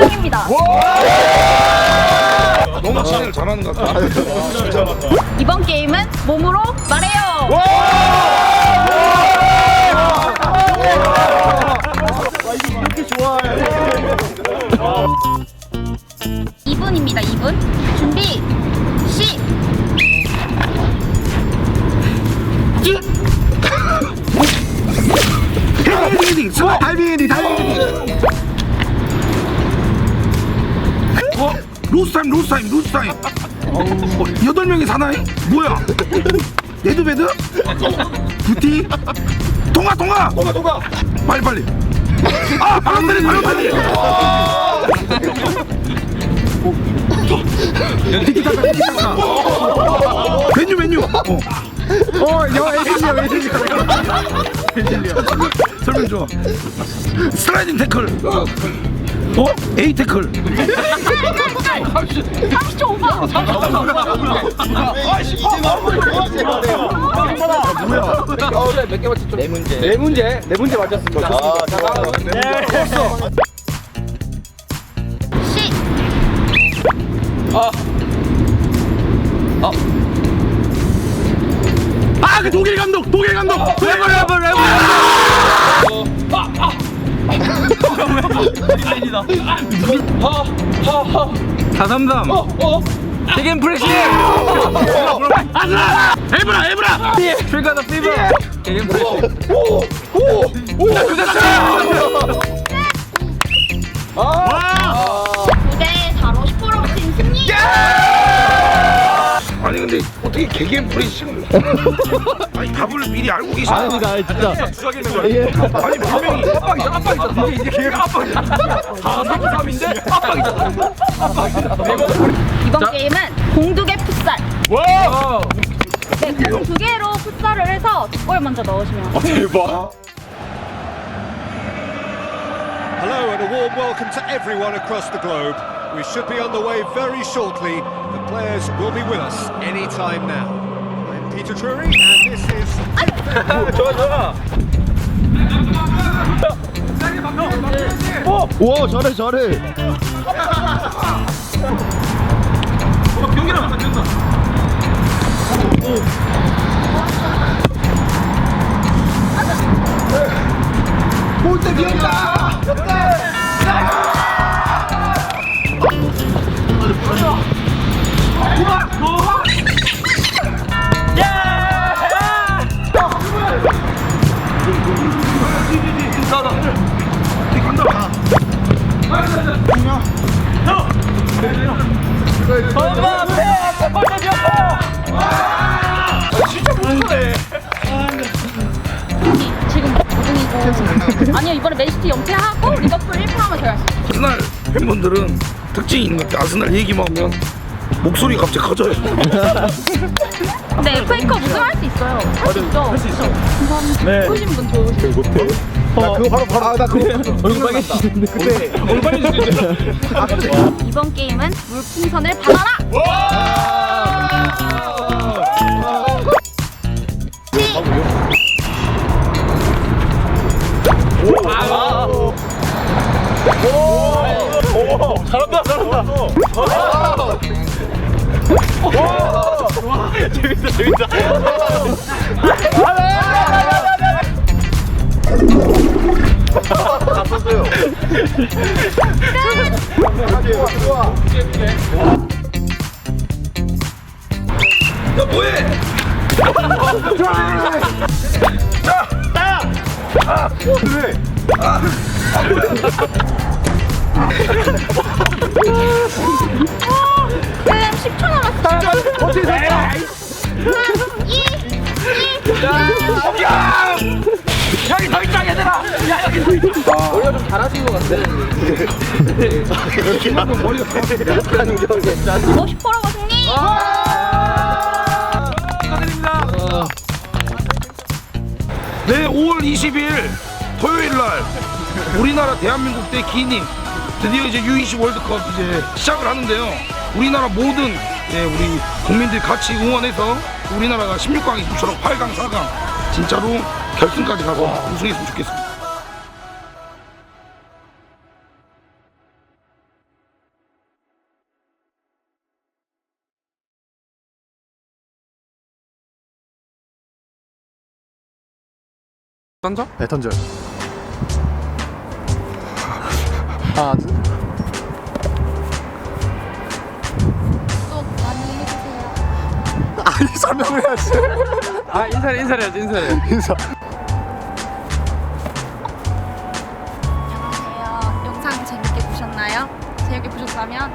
펼쳐질 예정입니다. 너무 진행을 잘하는 것 같아. 이번 게임은 몸으로 말해요. 이분입니다 2분. 준비, 시! 헤딩, 다이 로스 타임, 로스 타임, 로스 타임. 어, 여덟 명이 사나이? 뭐야? 레드베드? 부티? 통과, 통과! 통과, 통과! 빨리, 빨리. 아, 바람다리, 바람다리! 티키타카, 티키타카. 메뉴, 메뉴. 어. 어, 여, 에이실리아, 에이실리아. 설명 줘. 슬라이딩 태클. 어? A 태클. 30초 오버! 네 문제 네 문제 맞췄습니다. 시! 아, 그 독일 감독, 독일 감독. 레버, 레버, 레버. 사삼삼. 티겐 프렉시. 아스라. 에브라, 에브라. 더 피버. 티겐 프렉시. 와. 어떻게 개개인 프레싱을? 아니 답을 미리 알고 계시나? 아닙니다, 진짜. 주작이는 거야. 아니 분명히 압박이죠, 압박이죠. 이게 이제 걔가 압박이죠. 다 3-3인데 압박이죠. 이번 게임은 공두개 풋살. 네, 공두 개로 풋살을 해서 두골 먼저 넣으시면 Hello and a warm welcome to everyone across the globe. We should be on the way very shortly. The players will be with us any time now. I'm Peter Drury and this is 좋아, 좋아. 와 잘해 잘해 골대 비었다 엄마 앞에 앞에 벌써 비었어. 지금 5등이고 아니요 이번에 맨시티 연패하고 리버풀 1패하면 저희 할수 있어요. 아스날 팬분들은 특징이 있는 것 같아. 아스날 얘기만 하면 목소리가 갑자기 커져요. 근데 FA컵 우승할 수 있어요. 할 수 있죠. 할수 있어. 감사합니다. 네. 보신 분 좋으시죠. 나 그거 바로 바로 아나 그거 얼굴 빨개지는데 그때 얼굴 빨개지는데. 이번 게임은 물풍선을 받아라. 잘한다, 잘한다. 재밌다, 재밌다. 야 뭐해? 지금 잘하신 것 같아. 뭐 슈퍼러버 승리. 축하드립니다. 네, 5월 20일 토요일 날 우리나라 대한민국 대 기니 드디어 이제 U20 월드컵 이제 시작을 하는데요. 우리나라 모든 예, 우리 국민들 같이 응원해서 우리나라가 16강이 이처럼 8강, 4강 진짜로 결승까지 가서 우승했으면 좋겠습니다. 던져? 네 던져요 하나 둘 아니 설명을 해야지 아 인사를 인사를 해야지 인사를 인사 안녕하세요. 영상 재밌게 보셨나요? 재밌게 보셨다면